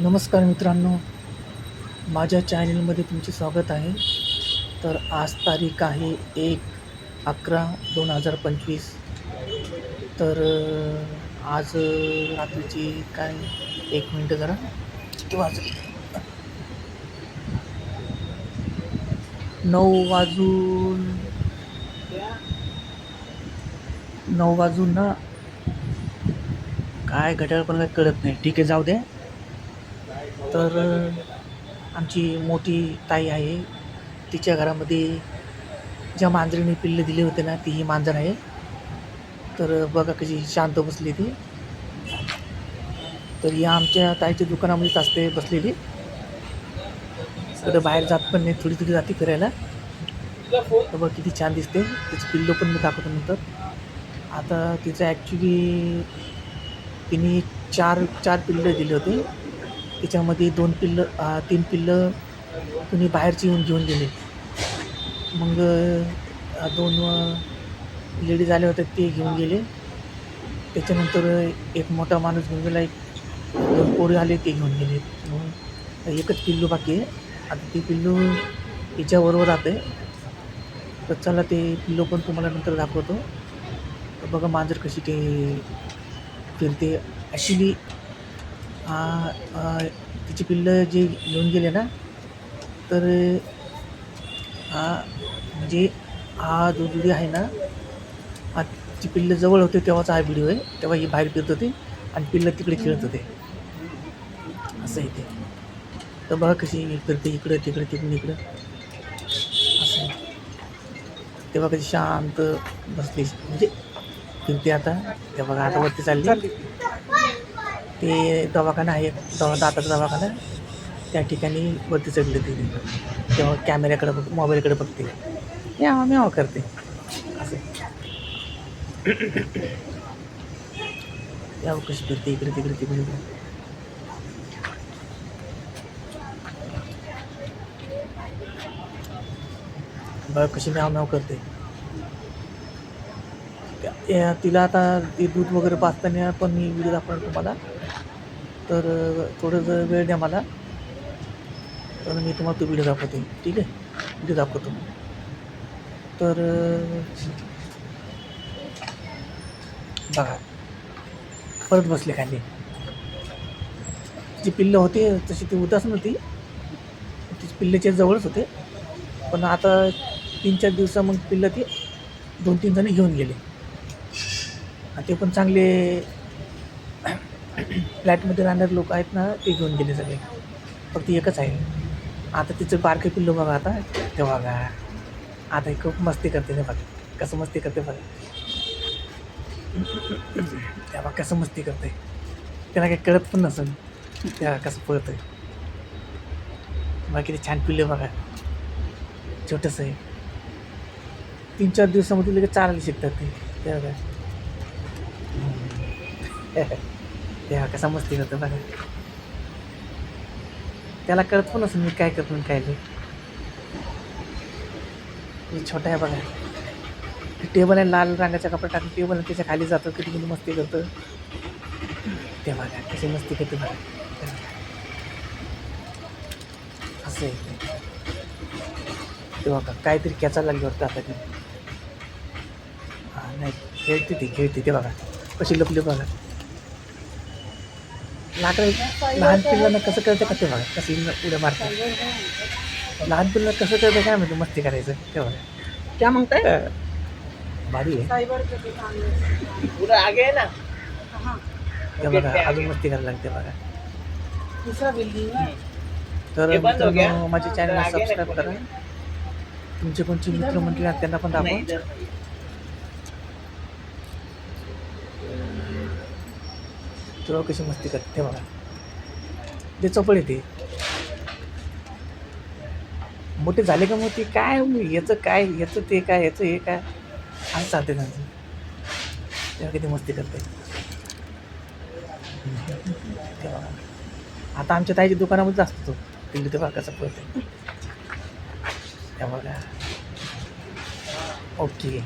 नमस्कार मित्रांनो. माझ्या चॅनलमध्ये तुमचे स्वागत आहे. तर आज तारीख आहे एक अकरा दोन हजार पंचवीस. तर आज रात्रीची काय? एक मिनटं जरा. किती वाजले? नऊ वाजून नऊ वाजून ना? काय घड्याळ पण काय कळत नाही. ठीक आहे जाऊ द्या. तर आमची मोठी ताई आहे. तिच्या घरामध्ये ज्या मांजरीने पिल्ले दिले होते ना ती ही मांजर आहे. तर बघा कशी शांत बसली ती. तर या आमच्या ताईच्या दुकानामध्येच असते बसलेली. कुठं बाहेर जात पण नाही थोडी थोडी जाते फिरायला. तर बघ किती छान दिसते. तिचं पिल्लो पण मी दाखवतो नंतर. आता तिचं ॲक्च्युली तिने चार चार पिल्लं दिले होते. त्याच्यामध्ये दोन पिल्लं तीन पिल्लं कुणी बाहेरची येऊन घेऊन गेले. मग दोन लेडीज आल्या होत्या ते घेऊन गेले. त्याच्यानंतर एक मोठा माणूस घेऊन गेला एक दोन पोरे आले ते घेऊन गेले. मग एकच पिल्लू बाकी आहे. आता ते पिल्लू हिच्याबरोबर राहते. तर चला ते पिल्लू पण तुम्हाला नंतर दाखवतो. तर बघा मांजर कशी ते फिरते. ॲक्च्युली तिची पिल्लं जे घेऊन गेले ना तर हा म्हणजे हा जो व्हिडिओ आहे ना हा ती पिल्लं जवळ होते तेव्हाचा हा व्हिडिओ आहे. तेव्हा ही बाहेर फिरत होती आणि पिल्लं तिकडे खेळत होते. असं आहे ते. तर बघा कशी फिरते इकडं तिकडे तिकडून इकडं. असं तेव्हा कशी शांत बसली. म्हणजे फिरते आता. तेव्हा बघा आता वरती चालली. ते दवाखाना आहे दवा दाताचा दवाखाना. त्या ठिकाणी वरती चढले ते. तेव्हा कॅमेऱ्याकडे बघ मोबाईलकडे बघते. म्याव म्याव करते. असं. या कशी फिरते इकडे तिकडे तिकडे. बघ कशी म्याव म्याव करते. तिला आता ते दूध वगैरे पाचताना पण मी व्हिडिओ दाखवणार तुम्हाला. तर थोडंसं वेळ द्या मला तर मी तुम्हाला तो व्हिडिओ दाखवते. ठीक आहे? व्हिडिओ दाखवतो तर बघा. परत बसले खाली. जी पिल्लं होते तशी ती उदास नव्हती. ती पिल्लेच्या जवळच होते. पण आता तीन चार दिवसा मग पिल्लं ती दोन तीन जणी घेऊन गेले. ते पण चांगले फ्लॅटमध्ये राहणारे लोक आहेत ना ते घेऊन गेले सगळे. फक्त एकच आहे. आता तिचं बारके पिल्लू बघा आता. ते बघा. आता हे खूप मस्ती करते ते बघा. कसं मस्ती करते बघा. तेव्हा कसं मस्ती करते. त्याला काही कळत पण नसेल. तेव्हा कसं पळत आहे बाकी ते छान पिल्लं बघा. छोटंसं आहे. तीन चार दिवसामध्ये लगेच चालायला शिकतात ते. तेव्हा बघा. तेव्हा कसा मस्ती करतो बघा. त्याला कळत पण असं मी काय करतो काय नाही. छोटा आहे बघा. टेबल आहे लाल रंगाचा कपडा टाकून टेबल आहे त्याच्याखाली जातो किती किती मस्ती करतो. ते बघा कशी मस्ती करते बघा. असं आहे ते. बघा काहीतरी कॅचा लागली वाटतं आता ती. हां नाही खेळते ती खेळते ते बघा. कशी लपली बघा. लाकडं लहान पिल्लांना कसं कळतं का ते बघा कशी उड्या मारतात लहान पिल्लांना कसं कळतं? काय म्हणजे मस्ती करायचं. ते बघा क्या मांगता है अं, भारी आहे. है ना? ते बघा अजून मस्ती करायला लागते बघा. है तर हे बंद हो गया? मित्रांनो माझ्या चॅनलला नाही सबस्क्राईब करा तुमचे कोणचे मित्रमंडळी आहेत त्यांना पण दाखवा. तुला कशी मस्ती करते ते बघा. ते चपळ येते मोठे झाले का मग ते काय याचं काय? याचं ते काय? याचं हे काय? असं चालते त्यांचं तेव्हा किती मस्ती करते. ते बघा. आता आमच्या ताईच्या दुकानामध्ये असतो तो. तिकडे ते बघा कसं पळते त्या बघा. ओके.